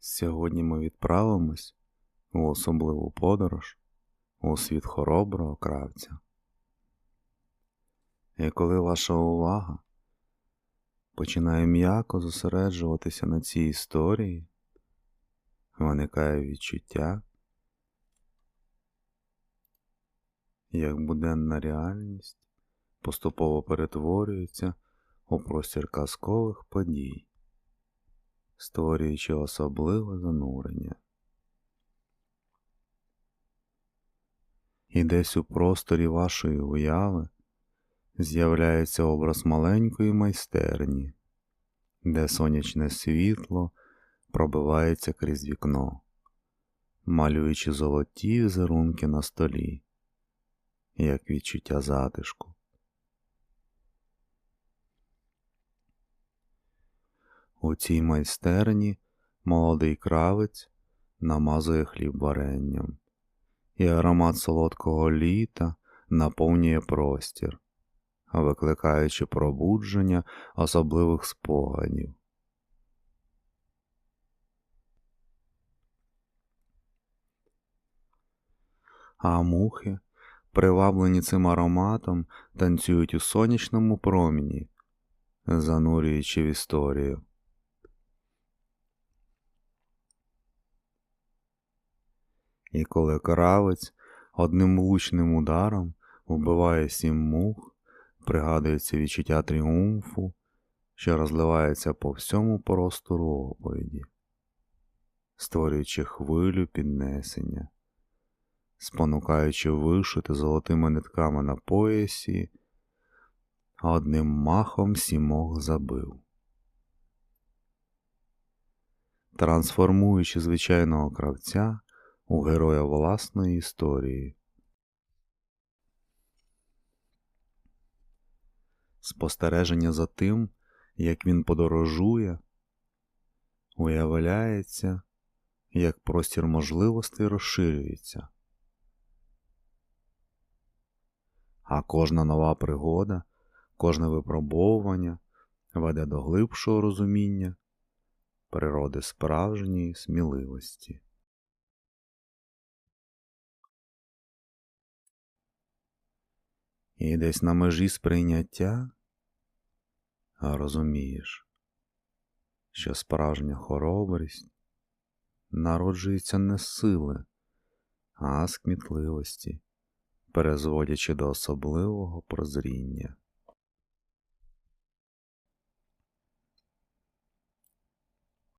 Сьогодні ми відправимось у особливу подорож у світ хороброго кравця. І коли ваша увага починає м'яко зосереджуватися на цій історії, виникає відчуття, як буденна реальність поступово перетворюється у простір казкових подій, створюючи особливе занурення. І десь у просторі вашої уяви з'являється образ маленької майстерні, де сонячне світло пробивається крізь вікно, малюючи золоті візерунки на столі, як відчуття затишку. У цій майстерні молодий кравець намазує хліб варенням, і аромат солодкого літа наповнює простір, викликаючи пробудження особливих спогадів. А мухи, приваблені цим ароматом, танцюють у сонячному проміні, занурюючи в історію. І коли кравець одним влучним ударом вбиває сім мух, пригадується відчуття тріумфу, що розливається по всьому простору оповіді, створюючи хвилю піднесення, спонукаючи вишити золотими нитками на поясі, а одним махом сімох забив. Трансформуючи звичайного кравця у героя власної історії. Спостереження за тим, як він подорожує, уявляється, як простір можливостей розширюється, а кожна нова пригода, кожне випробовування веде до глибшого розуміння природи справжньої сміливості. І десь на межі сприйняття розумієш, що справжня хоробрість народжується не з сили, а з кмітливості, перезводячи до особливого прозріння.